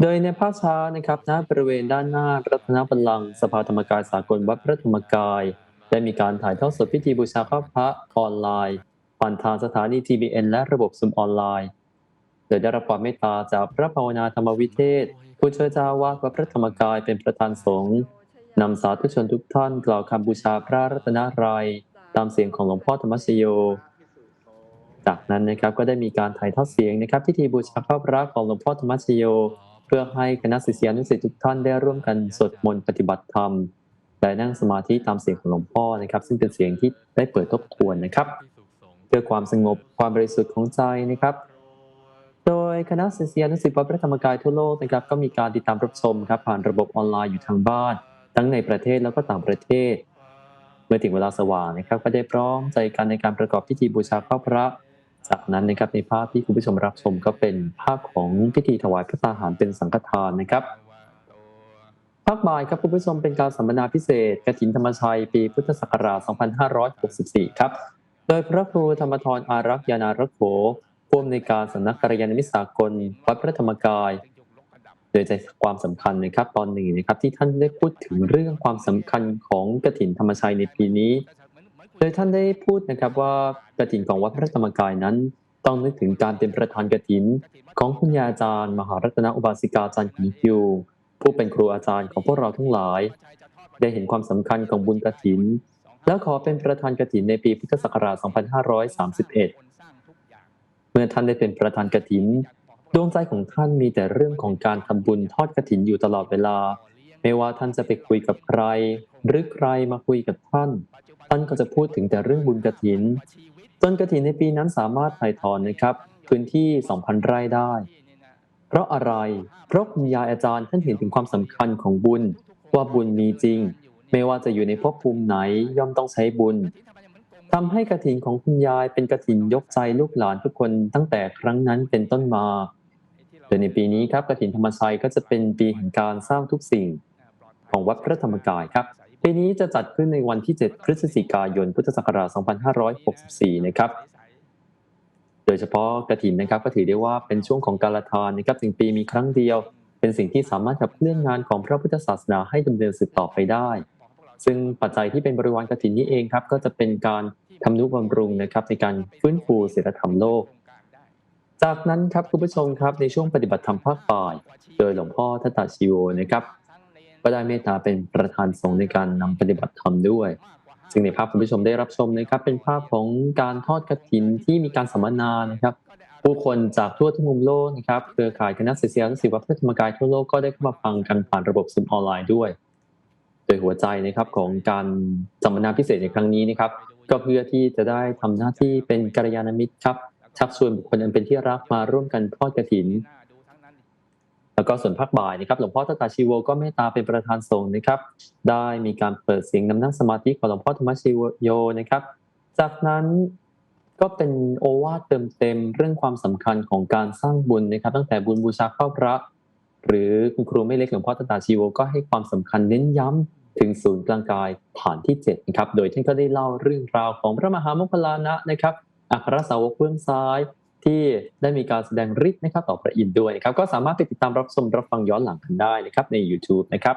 โดยในภาพช้านะครับณบริเวณด้านหน้ารัตนบัลลังก์สภาธรรมกายสากลวัดพระธรรมกาย ได้มีการถ่ายทอดสดพิธีบูชาข้าพระออนไลน์ ผ่านทางสถานี TBN และระบบซุมออนไลน์ โดยได้รับความเมตตาจากพระภาวนาธรรมวิเทศ ผู้ช่วยเจ้าวาสวัดพระธรรมกายเป็นประธานสงฆ์นำสาธุชนทุกท่านกล่าวคำบูชาพระรัตนตรัยตามเสียงของหลวงพ่อธรรมชโยจากนั้นนะครับก็ได้มีการถ่ายทอดเสียงนะครับพิธีบูชาข้าพระของหลวงพ่อธรรมชโย เพื่อให้คณะศิษยานุศิษย์ทุกท่านได้ร่วมกันสวดมนต์ปฏิบัติธรรมและนั่งสมาธิตามเสียงของหลวงพ่อนะครับ ซึ่งเป็นเสียงที่ได้เปิดทบทวนนะครับ เพื่อความสงบความบริสุทธิ์ของใจนะครับ โดยคณะศิษยานุศิษย์วัดพระธรรมกายทั่วโลกนะครับก็มีการติดตามรับชมครับผ่านระบบออนไลน์อยู่ทางบ้าน ทั้งในประเทศแล้วก็ต่างประเทศ เมื่อถึงเวลาสว่างนะครับ ก็ได้พร้อมใจกันในการประกอบพิธีบูชาข้าพระ จากนั้นนะครับในภาพที่คุณผู้ชมรับชมก็เป็นภาพของพิธีถวายพระตาหารเป็นสังฆทานนะครับภาคบ่ายครับคุณผู้ชมเป็นการสัมมนาพิเศษกฐินธรรมชัยปีพุทธศักราช 2564 ครับ โดยพระครูธรรมทรอารักษ์ยานารักโขผู้อำนวยการสำนักกัลยาณมิสากลวัดพระธรรมกาย โดยใจความสำคัญนะครับตอนหนึ่งนะครับที่ท่านได้พูดถึงเรื่องความสำคัญของกฐินธรรมชัยในปีนี้ โดยท่านได้พูดนะครับว่ากฐินของวัดพระธรรมกายนั้น ต้องนึกถึงการเป็นประธานกฐิน ของคุณยาอาจารย์ มหารัตนอุบาสิกาจารย์ขุนคิวผู้เป็นครูอาจารย์ของพวกเราทั้งหลาย ได้เห็นความสำคัญของบุญกฐิน และขอเป็นประธานกฐินในปีพุทธศักราช 2531 เมื่อท่านได้เป็นประธานกฐิน ดวงใจของท่านมีแต่เรื่องของการทำบุญทอดกฐินอยู่ตลอดเวลา ไม่ว่าท่านจะไปคุยกับใคร หรือใครมาคุยกับท่าน ท่านก็จะพูดถึงแต่เรื่องบุญกฐิน จนกฐินในปีนั้นสามารถถ่ายถอนนะครับ พื้นที่ 2,000 ไร่ได้ เพราะอะไร เพราะคุณยายอาจารย์ท่านเห็นถึงความสำคัญของบุญ ว่าบุญมีจริง ไม่ว่าจะอยู่ในภพภูมิไหนย่อมต้องใช้บุญทำให้กฐินของคุณยายเป็นกฐินยกใจลูกหลานทุกคนตั้งแต่ครั้งนั้นเป็นต้นมาโดยในปีนี้ครับกฐินธรรมชัยก็จะเป็นปีแห่งการสร้างทุกสิ่ง ของวัดพระธรรมกายครับปีนี้จะจัดขึ้นในวันที่ 7 พฤศจิกายน พุทธศักราช 2564 นะครับ โดยเฉพาะกฐินนะครับก็ถือได้ว่าเป็นช่วงของการลทานนะครับถึงปีมีครั้งเดียว เป็นสิ่งที่สามารถขับเคลื่อนงานของพระพุทธศาสนาให้ดำเนินสืบต่อไปได้ ซึ่งปัจจัยที่เป็นบริวารกฐินนี้เองครับก็จะเป็นการทำนุบำรุงนะครับในการฟื้นฟูศีลธรรมโลกจากนั้นครับคุณผู้ชมครับในช่วงปฏิบัติธรรมภาคบ่าย โดยหลวงพ่อทัตตาชิโวนะครับ ก็ได้เมตตาเป็นประธานสงฆ์ในการนำปฏิบัติธรรมด้วย ซึ่งในภาพคุณผู้ชมได้รับชมนะครับ เป็นภาพของการทอดกฐินที่มีการสัมมนานะครับ ผู้คนจากทั่วทุกมุมโลกนะครับเครือข่ายคณะศิษยานุศิษย์วัดพระธรรมกายทั่วโลกก็ได้เข้ามาฟังกันผ่านระบบซึมออนไลน์ด้วย โดยหัวใจนะครับของการสัมมนาพิเศษในครั้งนี้นะครับ ก็เพื่อที่จะได้ทำหน้าที่เป็นกัลยาณมิตรครับชักชวนบุคคลอันเป็นที่รักมาร่วมกันทอดกฐิน แล้วก็ส่วนภาคบ่ายนะครับหลวงพ่อตตาชีโวก็เมตตาเป็นประธานสงฆ์นะครับ ได้มีการเปิดเสียงนำนั่งสมาธิของหลวงพ่อธรรมชีโยนะครับ จากนั้นก็เป็นโอวาทเติมเต็มเรื่องความสำคัญของการสร้างบุญนะครับ ตั้งแต่บุญบูชาข้าพระ หรือคุณครูไม่เล็กหลวงพ่อตตาชีโวก็ให้ความสำคัญเน้นย้ำถึงศูนย์กลางกายฐานที่7นะครับโดยท่านก็ได้เล่าเรื่องราวของพระมหาโมคคลลานะนะครับอัครสาวกเบื้องซ้าย ที่ได้มีการแสดงฤทธิ์นะครับต่อพระอินทร์ด้วยนะครับก็สามารถไปติดตามรับชมรับฟังย้อนหลังกันได้นะครับใน YouTube นะครับ